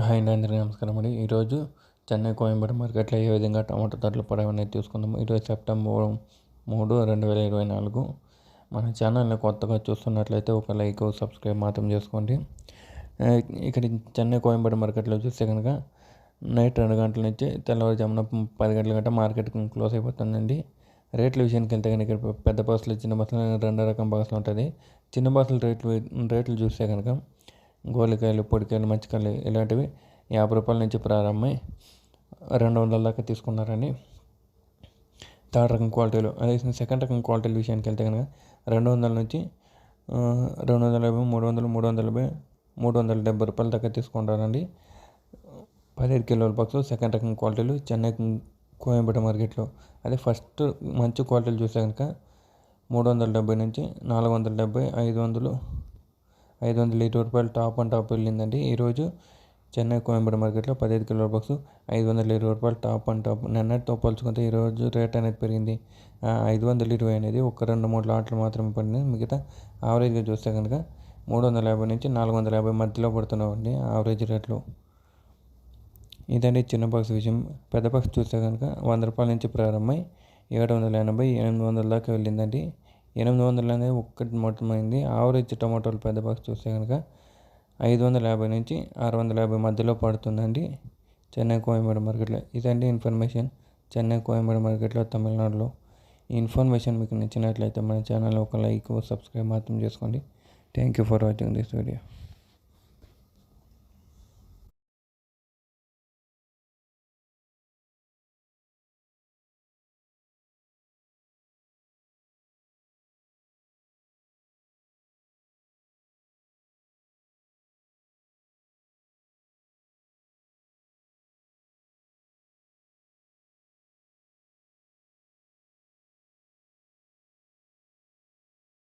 Hi అండి అందరికీ నమస్కారం అండి. ఈరోజు చెన్నై కోయంబేడు మార్కెట్లో ఏ విధంగా టమాటో ధరలు పడవనేది చూసుకుందాము. ఈరోజు సెప్టెంబర్ మూడు రెండు వేల ఇరవై నాలుగు. మన ఛానల్ని కొత్తగా చూస్తున్నట్లయితే ఒక లైక్ సబ్స్క్రైబ్ మాత్రం చేసుకోండి. ఇక్కడ చెన్నై కోయంబేడు మార్కెట్లో చూస్తే కనుక నైట్ రెండు గంటల నుంచి తెల్లవారుజామున పది గంటల గంట మార్కెట్ క్లోజ్ అయిపోతుందండి. రేట్ల విషయానికి వెళ్తే కనుక ఇక్కడ పెద్ద బస్సులు చిన్న బస్సులు రెండు రకం బస్సులు ఉంటుంది చిన్న బస్సులు రేట్లు రేట్లు చూస్తే కనుక గోలికాయలు పొడికాయలు మచ్చికాయలు ఇలాంటివి యాభై రూపాయల నుంచి ప్రారంభమై రెండు వందల దాకా తీసుకున్నారండి. థర్డ్ రకం క్వాలిటీలు అదే సెకండ్ రకం క్వాలిటీల విషయానికి వెళ్తే కనుక రెండు వందల నుంచి రెండు వందల యాభై మూడు వందలు మూడు వందల యాభై మూడు వందల డెబ్బై రూపాయల దాకా తీసుకుంటారండి. పదిహేడు కిలోల బాక్స్ సెకండ్ రకం క్వాలిటీలు చెన్నై కోయంపేట మార్కెట్లో. అదే ఫస్ట్ మంచి క్వాలిటీలు చూస్తే కనుక మూడు వందల డెబ్బై నుంచి నాలుగు వందల డెబ్బై ఐదు వందలు ఐదు వందల ఇరవై రూపాయలు టాప్ అండ్ టాప్ వెళ్ళిందండి. ఈరోజు చెన్నై కోయంబేడు మార్కెట్లో పదిహేను కిలోల బాక్స్ ఐదు వందల ఇరవై రూపాయలు టాప్ అండ్ టాప్ నిన్నటితో పోల్చుకుంటే ఈరోజు రేట్ అనేది పెరిగింది. ఆ, ఐదు వందల ఇరవై అనేది ఒక రెండు మూడు లాట్లు మాత్రమే పడింది. మిగతా యావరేజ్గా చూస్తే కనుక మూడు వందల యాభై నుంచి నాలుగు వందల యాభై మధ్యలో పడుతున్నామండి యావరేజ్ రేట్లు. ఇదండి చిన్న బాక్స్ విషయం. పెద్ద బాక్స్ చూస్తే కనుక వంద రూపాయల నుంచి ప్రారంభమై ఏడు వందల ఎనభై ఎనిమిది వందల దాకా వెళ్ళిందండి. ఎనిమిది వందలు అనేది ఒక్కటి మొట్టమైంది ఆవరేజ్ టమాటోలు పెద్ద బాక్స్ చూస్తే కనుక ఐదు వందల యాభై నుంచి ఆరు వందల యాభై మధ్యలో పడుతుందండి చెన్నై కోయంబేడు మార్కెట్లో. ఇదండి ఇన్ఫర్మేషన్ చెన్నై కోయంబేడు మార్కెట్లో తమిళనాడులో. ఈ ఇన్ఫర్మేషన్ మీకు నచ్చినట్లయితే మన ఛానల్ ఒక లైక్ సబ్స్క్రైబ్ మాత్రం చేసుకోండి. Thank you for watching this video.